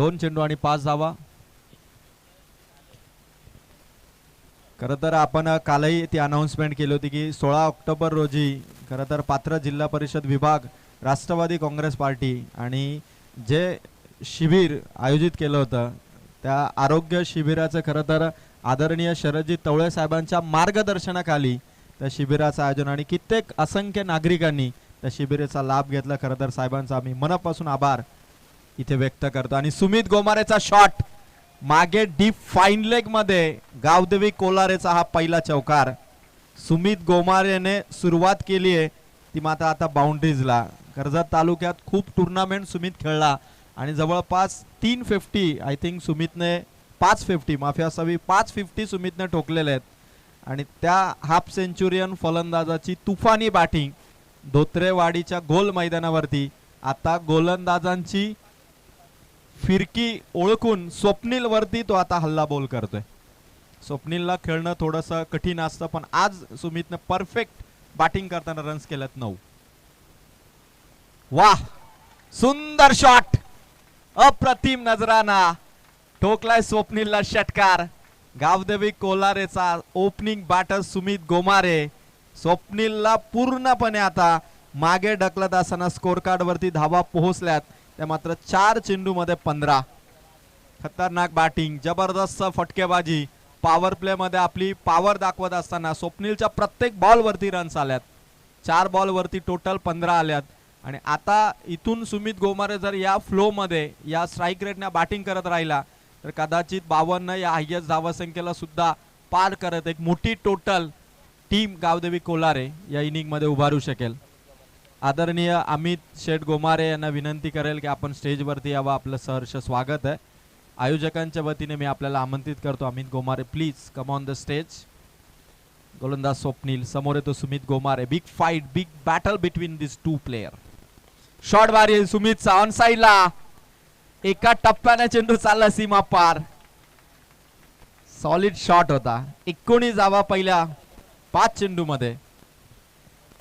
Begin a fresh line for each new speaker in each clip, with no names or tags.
दोन चेंडू आणि पाच धावा. खरं तर आपण कालही ती अनाऊन्समेंट केली होती की सोळा ऑक्टोबर रोजी खरं तर पात्र जिल्हा परिषद विभाग राष्ट्रवादी काँग्रेस पार्टी आणि जे शिबिर आयोजित केलं होतं त्या आरोग्य शिबिराचं खरं तर आदरणीय शरदजी तवळे साहेबांच्या मार्गदर्शनाखाली त्या शिबिराचं आयोजन आणि कित्येक असंख्य नागरिकांनी त्या शिबिराचा लाभ घेतला. खरं तर साहेबांचा आम्ही मनापासून आभार. इथे व्यक्त करतो. आणि सुमित गोमारेचा शॉट मागे डीप फाईन लेगमध्ये गावदेवी कोलारेचा हा पहिला चौकार. सुमित गोमारेने सुरुवात केली आहे. ती मात्र आता बाउंड्रीजला कर्जत तालुक्यात खूप टुर्नामेंट सुमित खेळला. आणि जवळपास तीन फिफ्टी आय थिंक सुमितने पाच फिफ्टी माफी असावी पाच फिफ्टी सुमितने ठोकलेले आहेत. आणि त्या हाफ सेंचुरियन फलंदाजाची तुफानी बॅटिंग धोत्रेवाडीच्या गोल मैदानावरती. आता गोलंदाजांची फिरकी ओळखून स्वप्नीलवरती तो आता हल्ला बोल करतोय. स्वप्नीलला खेळणं थोडंसं कठीण असतं पण आज सुमितनं परफेक्ट बॅटिंग करताना रन्स केल्यात नऊ. वाह! सुंदर शॉट अप्रतिम नजराना! ठोकलाय स्वप्नीलला षटकार. गावदेवी कोलारेचा ओपनिंग बॅटर सुमित गोमारे. स्वप्नीलला पूर्णपणे आता मागे ढकलत असताना स्कोर कार्ड वरती धावा पोहोचल्यात. त्या मात्र चार चेंडूमध्ये पंधरा. खतरनाक बॅटिंग जबरदस्त फटकेबाजी. पॉवर प्लेमध्ये आपली पॉवर दाखवत असताना स्वप्नीलच्या प्रत्येक बॉलवरती रन्स आल्यात. चार बॉलवरती टोटल पंधरा आल्यात. आणि आता इथून सुमित गोमारे जर या फ्लोमध्ये या स्ट्राईक रेटने बॅटिंग करत राहिला तर कदाचित बावन्न या हायस्ट धावसंख्येला सुद्धा पार करत एक मोठी टोटल टीम गावदेवी कोलारे या इनिंगमध्ये उभारू शकेल. आदरणीय अमित शेठ गोमारे यांना विनंती करेल की आपण स्टेजवरती यावं. आपलं सहर्ष स्वागत आहे. आयोजकांच्या वतीने मी आपल्याला आमंत्रित करतो. Amit Gomare please come on the stage गोलंदाज स्वप्नील समोर येतो Sumit Gomare. Big fight big battle between this two player short बारी सुमितचा ऑन साईडला एका टप्प्याने चेंडू चालला सीमा पार. सॉलिड शॉट होता. एकोणीस जावा पहिल्या पाच चेंडू मध्ये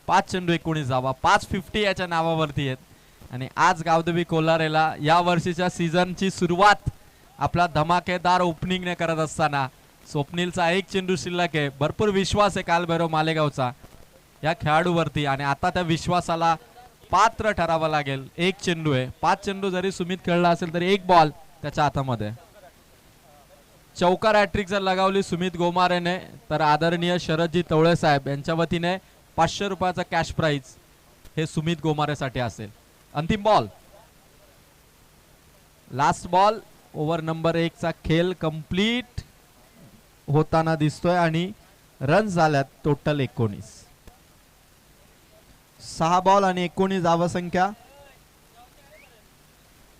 पाच चेंडू एकोणीस जावा पाच फिफ्टी याच्या नावावरती आहेत. आणि आज गावदेवी कोलारेला या वर्षीच्या सीझनची सुरुवात आपला धमाकेदार ओपनिंगने करत असताना स्वप्नीलचा एक चेंडू शिल्लक आहे. भरपूर विश्वास आहे कालभैरव मालेगावचा या खेळाडूवरती आणि आता त्या विश्वासाला पात्र ठरावं लागेल. एक चेंडू आहे. पाच चेंडू जरी सुमित खेळला असेल तरी एक बॉल त्याच्या हातामध्ये. चौकार हॅट्रिक जर लगावली सुमित गोमारेने तर आदरणीय शरदजी तवळे साहेब यांच्या वतीने पाचशे रुपयाचा कॅश प्राइज हे सुमित गोमारेसाठी असेल. अंतिम ball last ball over number एक चा खेळ कंप्लीट होताना दिसतोय आणि रन झाल्यात टोटल एकोणीस. सहा बॉल आणि एकोणीस धावसंख्या.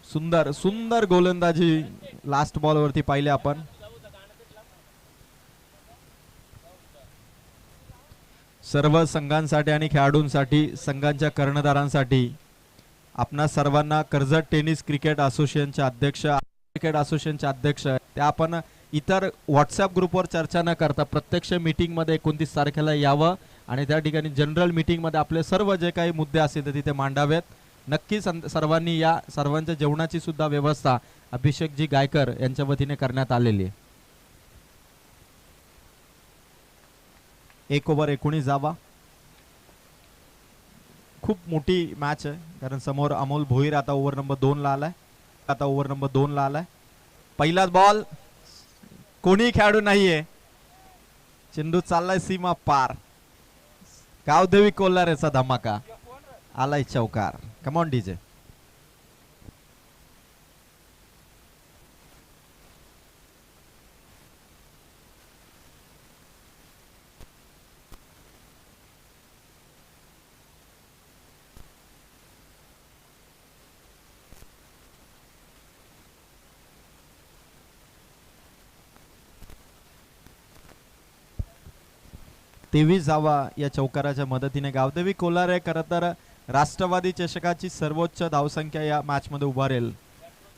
सुंदर सुंदर गोलंदाजी लास्ट बॉल वरती पाहिले आपण. सर्व संघांसाठी आणि खेळाडूंसाठी संघांच्या कर्णधारांसाठी. आपणा सर्वांना कर्जत टेनिस क्रिकेट असोसिएशनचे अध्यक्ष क्रिकेट असोसिएशनचे अध्यक्ष ते आपण इतर व्हॉट्सअप ग्रुपवर चर्चा न करता प्रत्यक्ष मीटिंगमध्ये एकोणतीस तारखेला यावं आणि त्या ठिकाणी जनरल मीटिंगमध्ये आपले सर्व जे काही मुद्दे असतील ते तिथे मांडावेत. नक्की सं- सर्वांनी या सर्वांच्या जेवणाची सुद्धा व्यवस्था अभिषेकजी गायकर यांच्या वतीने करण्यात आलेली आहे. एक ओव्हर एकोणीस जावा. खूप मोठी मॅच आहे कारण समोर अमोल भोईर आता ओव्हर नंबर दोन ला आलाय. आता ओव्हर नंबर दोन ला आलाय. पहिलाच बॉल कोणी खेळाडू नाहीये. चेंडू चाललाय सीमा पार. गावदेवी कोल्हारेचा धमाका. आलाय चौकार. कमॉन डीजे तेवीस जावा या चौकाराच्या मदतीने गावदेवी कोलारे खरं तर राष्ट्रवादी चषकाची सर्वोच्च धावसंख्या या मॅचमध्ये उभारेल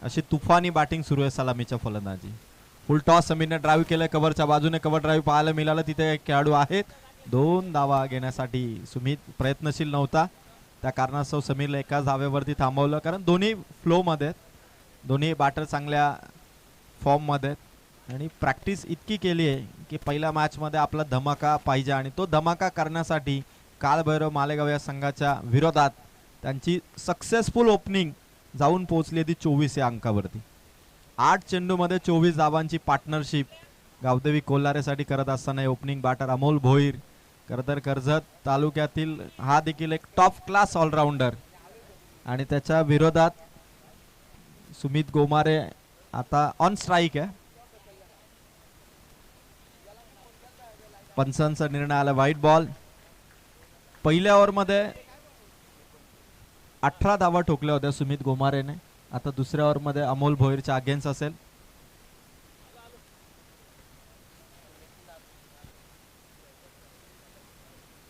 अशी तुफानी बॅटिंग सुरू आहे सलामीच्या फलंदाजी. फुल टॉस समीरने ड्राईव्ह केलं कव्हरच्या बाजूने कव्हर ड्राईव्ह पाहायला मिळालं. तिथे एक खेळाडू आहेत. दोन धावा घेण्यासाठी सुमित प्रयत्नशील नव्हता. त्या कारणास्तव समीरला एकाच धाव्यावरती थांबवलं कारण दोन्ही फ्लोमध्ये आहेत. दोन्ही बॅटर चांगल्या फॉर्ममध्ये आहेत. आणि प्रॅक्टिस इतकी केली आहे की पहिल्या मॅचमध्ये आपला धमाका पाहिजे आणि तो धमाका करण्यासाठी काळभैरव मालेगाव या संघाच्या विरोधात त्यांची सक्सेसफुल ओपनिंग जाऊन पोहोचली ती चोवीस या अंकावरती. आठ चेंडूमध्ये चोवीस धावांची पार्टनरशिप गावदेवी कोल्हारेसाठी करत असताना ओपनिंग बॅटर अमोल भोईर खरं तर कर्जत तालुक्यातील हा देखील एक टॉप क्लास ऑलराऊंडर आणि त्याच्या विरोधात सुमित गोमारे आता ऑन स्ट्राईक आहे. पंचांचा निर्णय आला. व्हाईट बॉल पहिल्या ओव्हरमध्ये अठरा धावा ठोकल्या होत्या सुमित गोमारेने. आता दुसऱ्या ओव्हरमध्ये अमोल भोईरच्या अगेन्स्ट असेल.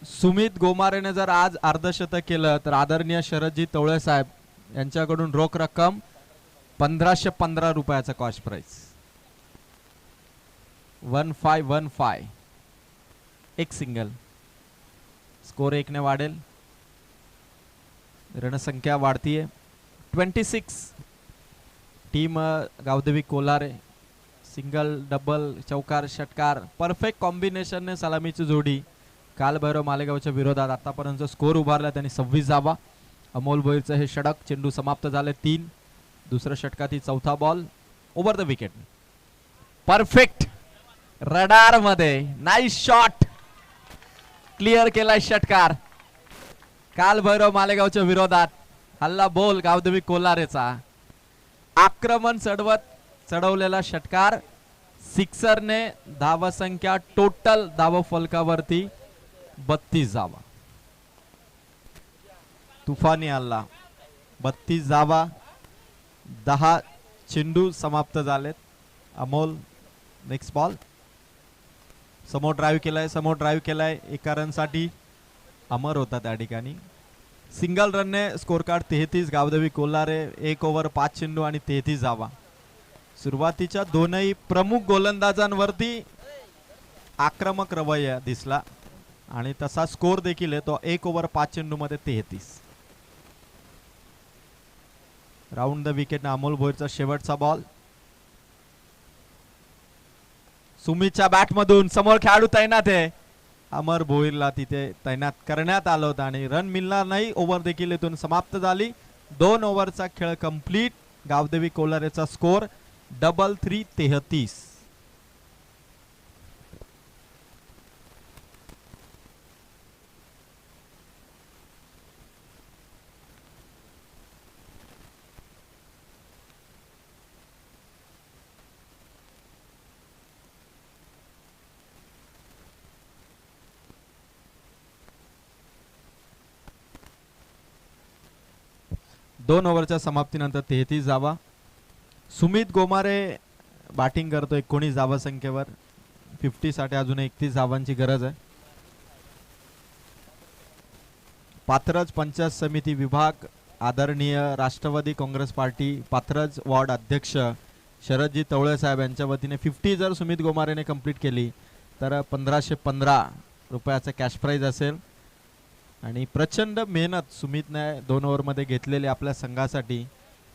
सुमित गोमारेने जर आज अर्धशतक केलं तर आदरणीय शरदजी तवळे साहेब यांच्याकडून रोख रक्कम पंधराशे पंधरा रुपयाचा cost price one five one five एक सिंगल. स्कोर एकने वाढेल. रणसंख्या वाढतीये. Twenty six. Team Gavdevi Kolare. Single double चौकार षटकार. परफेक्ट कॉम्बिनेशनने सलामीची जोडी. कालभैरव मालेगावच्या विरोधात आतापर्यंत स्कोर उभारला त्यांनी सव्वीस जावा अमोल भोईरचं हे षडक चेंडू समाप्त झाले तीन. दुसऱ्या षटकातील चौथा ball. Over the wicket perfect रडारमध्ये. Nice shot clear केलाय षटकार. काल भैरव मालेगावच्या विरोधात हल्ला बोल गावदेवी कोल्हारेचा. आक्रमण चढवत चढवलेला षटकार सिक्सरने धावसंख्या टोटल धाव फलकावरती बत्तीस जावा. तुफानी हल्ला. बत्तीस जावा. दहा चेंडू समाप्त झालेत. अमोल नेक्स्ट बॉल समोर ड्राईव्ह केलाय समोर ड्राईव्ह केलाय. एका रनसाठी अमर होता त्या ठिकाणी. सिंगल रनने स्कोर कार्ड तेहतीस गावदेवी कोल्हारे एक ओव्हर पाच चेंडू आणि तेहतीस जावा सुरुवातीच्या दोनही प्रमुख गोलंदाजांवरती आक्रमक रवैया दिसला. आणि तसा स्कोर देखील आहे तो एक ओव्हर पाच चेंडूमध्ये तेहतीस. राऊंड द विकेट अमोल भोईरचा शेवटचा बॉल सुमितच्या बॅटमधून समोर खेळाडू तैनात आहे. अमर भोईरला तिथे तैनात करण्यात आलं होतं आणि रन मिळणार नाही. ओव्हर देखील इथून समाप्त झाली. दोन ओव्हरचा खेळ कंप्लीट गावदेवी कोलारेचा स्कोर डबल थ्री तेहतीस. दोन ओव्हरच्या समाप्तीनंतर तेहतीस जावा. सुमित गोमारे बॅटिंग करतो एकोणीस जावा संख्येवर. फिफ्टीसाठी अजून एकतीस जावांची गरज आहे. पात्रज पंचायत समिती विभाग आदरणीय Rashtrawadi Congress party Patraj ward अध्यक्ष शरदजी तवळे साहेब यांच्या वतीने फिफ्टी जर सुमित गोमारेने कंप्लीट केली तर पंधराशे पंधरा रुपयाचा कॅश प्राईज असेल. आणि प्रचंड मेहनत सुमितने दोन ओव्हरमध्ये घेतलेली आपल्या संघासाठी.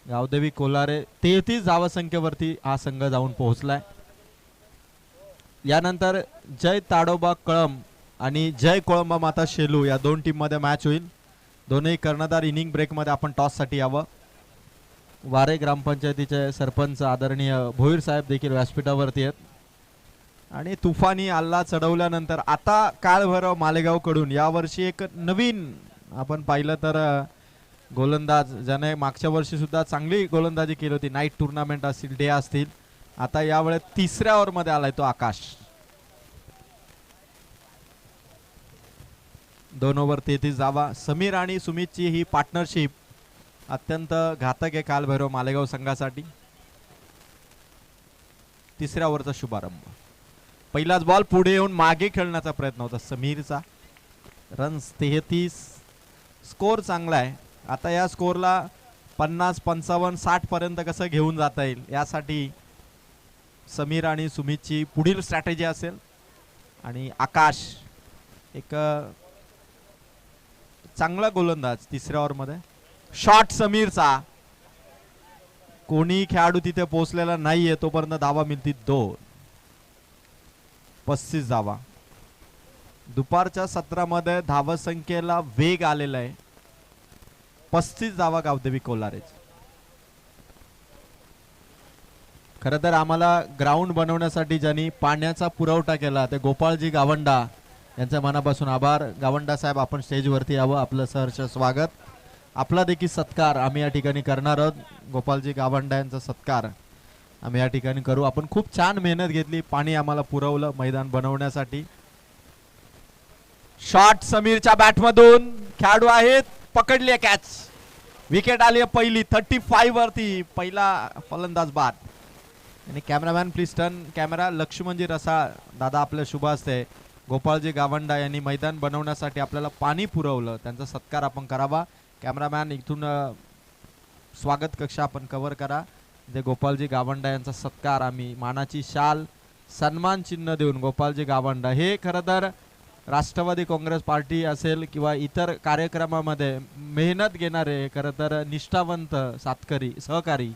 गावदेवी कोलारे तेहतीस धावसंख्येवरती हा संघ जाऊन पोहोचलाय. यानंतर जय ताडोबा कळम आणि जय कोळंबा माता शेलू या दोन टीममध्ये मॅच होईल. दोन्ही कर्णधार इनिंग ब्रेकमध्ये आपण टॉससाठी यावं. वारे ग्रामपंचायतीचे सरपंच आदरणीय भोईर साहेब देखील व्यासपीठावरती आहेत. आणि तुफानी आल्ला चढवल्यानंतर आता काळभैरव मालेगावकडून यावर्षी एक नवीन आपण पाहिलं तर गोलंदाज ज्याने मागच्या वर्षी सुद्धा चांगली गोलंदाजी केली होती. नाईट टुर्नामेंट असतील डे असतील. आता यावेळेस तिसऱ्या ओव्हरमध्ये आलाय तो आकाश. दोन ओव्हर तेहतीस जावा समीर आणि सुमितची ही पार्टनरशिप अत्यंत घातक आहे कालभैरव मालेगाव संघासाठी. तिसऱ्या ओव्हरचा शुभारंभ. पहिलाच बॉल पुढे येऊन मागे खेळण्याचा प्रयत्न होता. समीरचा रन्स तेहतीस. स्कोर चांगला आहे. आता या स्कोरला पन्नास पंचावन्न साठपर्यंत कसं घेऊन जाता येईल यासाठी समीर आणि सुमितची पुढील स्ट्रॅटेजी असेल. आणि आकाश एक चांगला गोलंदाज तिसऱ्या ओव्हरमध्ये शॉट समीरचा. कोणी खेळाडू तिथे पोहोचलेला नाहीये तोपर्यंत धावा मिळतील दोन. पस्तीस धावा दुपारच्या सत्रामध्ये धावसंख्येला वेग आलेला आहे. पस्तीस धावा गावदेवी कोलारेच खरं तर आम्हाला ग्राउंड बनवण्यासाठी ज्यांनी पाण्याचा पुरवठा केला ते गोपाळजी गावंडा यांच्या मनापासून आभार. गावंडा साहेब आपण स्टेजवरती यावं. आपलं सहर्ष स्वागत. आपला देखील सत्कार आम्ही या ठिकाणी करणार आहोत. गोपालजी गावंडा यांचा सत्कार. आम्ही या ठिकाणी करू. आपण खूप छान मेहनत घेतली. पाणी आम्हाला पुरवलं मैदान बनवण्यासाठी. शॉट समीरच्या बॅटमधून. खेळाडू आहेत. पकडली कॅच विकेट आली आहे पहिली. थर्टी फाईव्ह वरती. पहिला फलंदाज बाद. आणि cameraman please turn camera Lakshmanji Rasal दादा आपल्या शुभ असते गोपाळजी गावंडा यांनी मैदान बनवण्यासाठी आपल्याला पाणी पुरवलं. त्यांचा सत्कार आपण करावा. कॅमेरामॅन इथून स्वागत कक्ष आपण कव्हर करा. जे गोपालजी गावंडा यांचा सत्कार आम्ही मानाची शाल सन्मान चिन्ह देऊन गोपालजी गावंडा. हे खरं तर राष्ट्रवादी काँग्रेस पार्टी असेल किंवा इतर कार्यक्रमामध्ये मेहनत घेणारे खरं तर निष्ठावंत सातकरी सहकारी.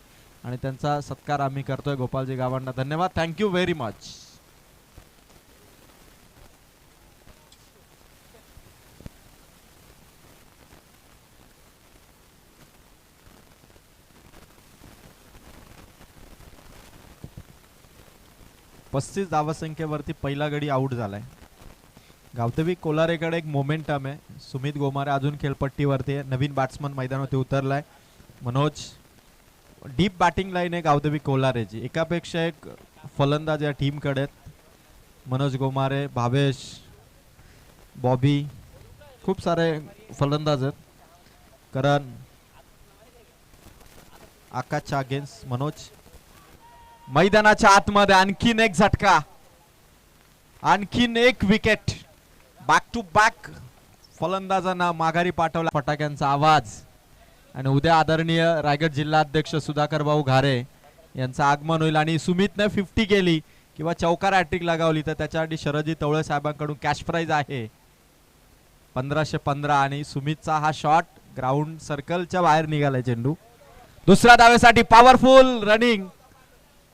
आणि त्यांचा सत्कार आम्ही करतोय गोपालजी गावंडा. धन्यवाद. थँक्यू व्हेरी मच पस्तीस धावसंख्येवरती पहिला गडी आऊट झालाय. गावतवी कोलारेकडे एक मोमेंटम आहे. सुमित गोमारे अजून खेळपट्टीवरती आहे. नवीन बॅट्समन मैदानावरती उतरलाय. मनोज डीप बॅटिंग लाईन आहे गावदेवी कोलारेची. एकापेक्षा एक फलंदाज या टीमकडे आहेत. मनोज गोमारे भावेश बॉबी खूप सारे फलंदाज आहेत. करण आकाशच्या अगेन्स्ट मनोज. मैदानाच्या आतमध्ये आणखीन एक झटका. आणखीन एक विकेट बॅक टू बॅक फलंदाजांना माघारी पाठवला फटाक्यांचा आवाज. आणि उद्या आदरणीय रायगड जिल्हाध्यक्ष सुधाकर भाऊ घारे यांचं आगमन होईल आणि सुमितने फिफ्टी केली किंवा चौकार हॅट्रिक लगावली तर त्याच्यासाठी शरदजी तवळे साहेबांकडून कॅश प्राईज आहे. पंधराशे पंधरा आणि सुमितचा हा शॉट ग्राउंड सर्कलच्या बाहेर निघालाय चेंडू. दुसऱ्या दावेसाठी पॉवरफुल रनिंग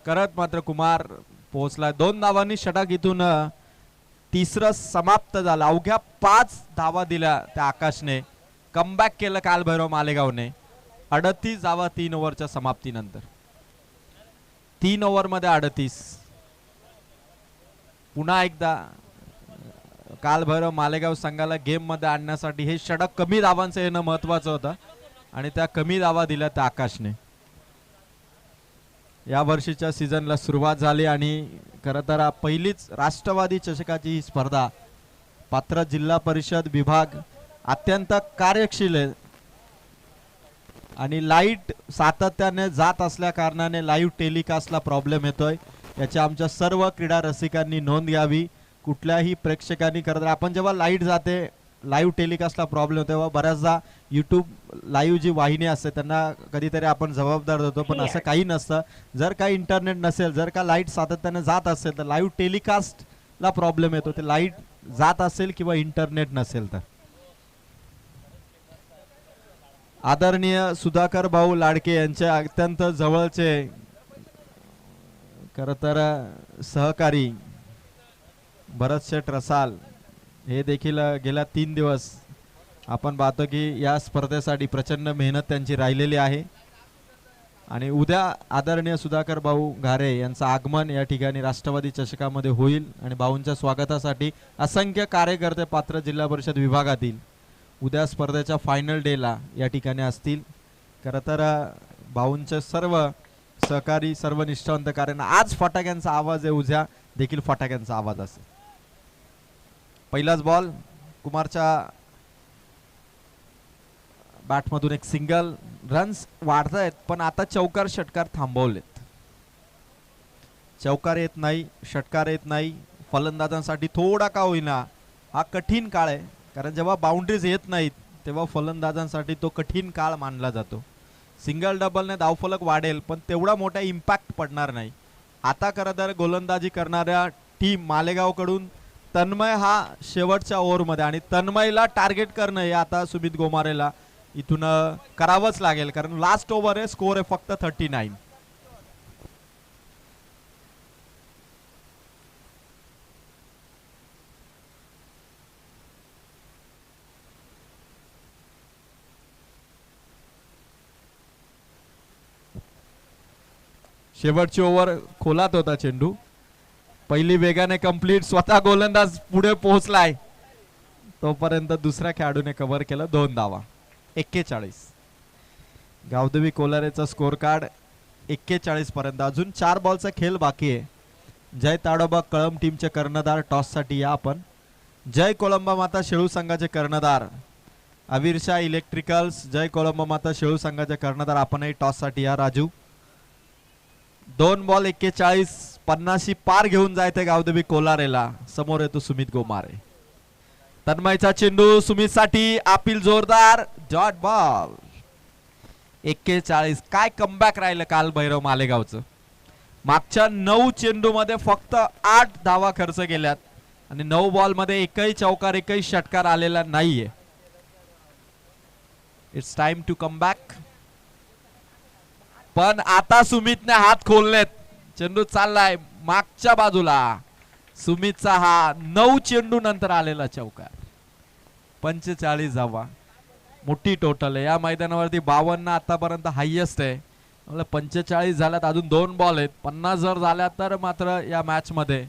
करत मात्र कुमार पोहोचला. दोन धावांनी षटक इथून तिसरं समाप्त झालं. अवघ्या पाच धावा दिल्या त्या आकाशने. कमबॅक केलं काल भैरव मालेगावने. अडतीस धावा तीन ओव्हरच्या समाप्तीनंतर. तीन ओव्हरमध्ये अडतीस. पुन्हा एकदा कालभैरव काल भैरव मालेगाव संघाला गेममध्ये आणण्यासाठी हे षटक कमी धावांचं येणं महत्वाचं होतं. आणि त्या कमी धावा दिल्या त्या आकाशने. या वर्षीच्या सीझनला सुरुवात झाली आणि खरं तर पहिलीच राष्ट्रवादी चषकाची ही स्पर्धा. पात्र जिल्हा परिषद विभाग अत्यंत कार्यशील आहे. आणि लाइट सातत्याने जात असल्या कारणाने लाईव्ह टेलिकास्टला प्रॉब्लेम येतोय. याची आमच्या सर्व क्रीडा रसिकांनी नोंद घ्यावी. कुठल्याही प्रेक्षकांनी खरं तर आपण जेव्हा लाइट जाते लाईव्ह टेलिकास्टला प्रॉब्लेम होतो तेव्हा बऱ्याचदा युट्यूब लाईव्ह जी वाहिनी असते त्यांना कधीतरी आपण जबाबदार होतो पण असं काही नसतं. जर काही इंटरनेट नसेल जर का लाइट सातत्याने जात असेल तर लाईव्ह टेलिकास्टला प्रॉब्लेम येतो. ते लाइट जात असेल किंवा इंटरनेट नसेल तर. आदरणीय सुधाकर भाऊ लाडके यांचे अत्यंत जवळचे खर तर सहकारी भरत शेठ रसाल हे देखील गेल्या तीन दिवस आपण पाहतो की या स्पर्धेसाठी प्रचंड मेहनत त्यांची राहिलेली आहे. आणि उद्या आदरणीय सुधाकर भाऊ घारे यांचं आगमन या ठिकाणी राष्ट्रवादी चषकामध्ये होईल आणि भाऊंच्या स्वागतासाठी असंख्य कार्यकर्ते पात्र जिल्हा परिषद विभागातील उद्या स्पर्धेच्या फायनल डेला या ठिकाणी असतील. खरं तर भाऊंचे सर्व सहकारी सर्व निष्ठावंत कारण आज फटाक्यांचा आवाज आहे. उद्या देखील फटाक्यांचा आवाज असेल. पहिलाच बॉल कुमारच्या बॅटमधून एक सिंगल रन्स वाढत आहेत पण आता चौकार षटकार थांबवलेत. चौकार येत नाही षटकार येत नाही. फलंदाजांसाठी थोडा का होईना हा कठीण काळ आहे. कारण जेव्हा बाउंड्रीज येत नाहीत तेव्हा फलंदाजांसाठी तो कठीण काळ मानला जातो. सिंगल डबलने धावफलक वाढेल पण तेवढा मोठा इम्पॅक्ट पडणार नाही. आता खरं तर गोलंदाजी करणाऱ्या टीम मालेगावकडून तन्मय हा शेवटच्या ओव्हरमध्ये आणि तन्मयला टार्गेट करणं हे आता सुमित गोमारेला इथून करावंच लागेल. कारण लास्ट ओव्हर आहे स्कोर आहे फक्त थर्टी नाईन शेवटची ओव्हर खोलात होता चेंडू. पहिली वेगाने कंप्लीट स्वतः गोलंदाज पुढे पोहोचलाय. तोपर्यंत दुसऱ्या खेळाडूने कव्हर केलं दोन धावा. एक्केचाळीस. गावदेवी कोलारेचा स्कोर कार्ड एक्केचाळीस पर्यंत. अजून चार बॉलचा खेळ बाकी आहे. जय ताडोबा कळम टीमचे कर्णधार. टॉससाठी या आपण. जय कोळंबा माता शेळू संघाचे कर्णधार. अविरशा इलेक्ट्रिकल्स जय कोळंबा माता शेळू संघाचे कर्णधार. आपणही टॉससाठी या राजू. दोन बॉल एक्केचाळीस. पन्नाशी पार घेऊन जायते गावदेवी कोलारेला. समोर येतो सुमित गोमारे. तन्मयचा चेंडू सुमित साठी अपील जोरदार. जॉट बॉल. एक्केचाळीस. काय कमबॅक राहिलं काल भैरव मालेगावचं? मागच्या नऊ चेंडू मध्ये फक्त आठ धावा खर्च केल्यात. आणि नऊ बॉलमध्ये एकही चौकार एकही षटकार आलेला नाहीये. It's time to come back पण आता सुमितने हात खोललेत. चेंडू चाललाय मागच्या बाजूला. सुमितचा हा नऊ चेंडू नंतर आलेला चौकार. पंचेचाळीस धावा मोठी टोटल आहे. या मैदानावरती बावन्न आतापर्यंत हायेस्ट आहे. पंचेचाळीस झाल्यात अजून दोन बॉल आहेत. पन्नास जर झाल्या तर मात्र या मॅच मध्ये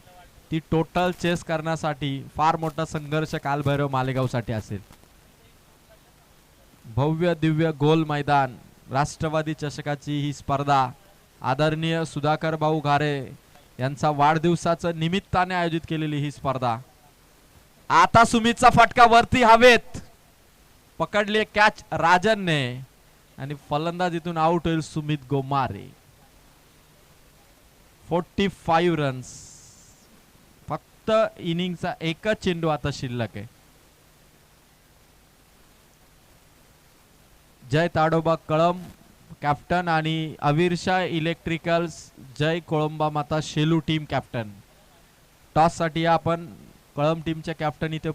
ती टोटल चेस करण्यासाठी फार मोठा संघर्ष कालभैरव मालेगावसाठी असेल. भव्य दिव्य गोल मैदान राष्ट्रवादी चषकाची ही स्पर्धा आदरणीय सुधाकर भाऊ घारे यांचा वाढदिवसाचं निमित्ताने आयोजित केलेली ही स्पर्धा. आता सुमितचा फटका वरती हवेत. पकडली कॅच राजनने आणि फलंदाज इथून आउट होईल Sumit Gomare. Forty five runs फक्त इनिंगचा एकच चेंडू आता शिल्लक आहे. जय ताडोबा कळम. कॅप्टन आणि अविरशा इलेक्ट्रिकल्स जय कोळंबा माता शेलू टीम कॅप्टन टॉससाठी आपण कळम टीमचे कॅप्टन इथे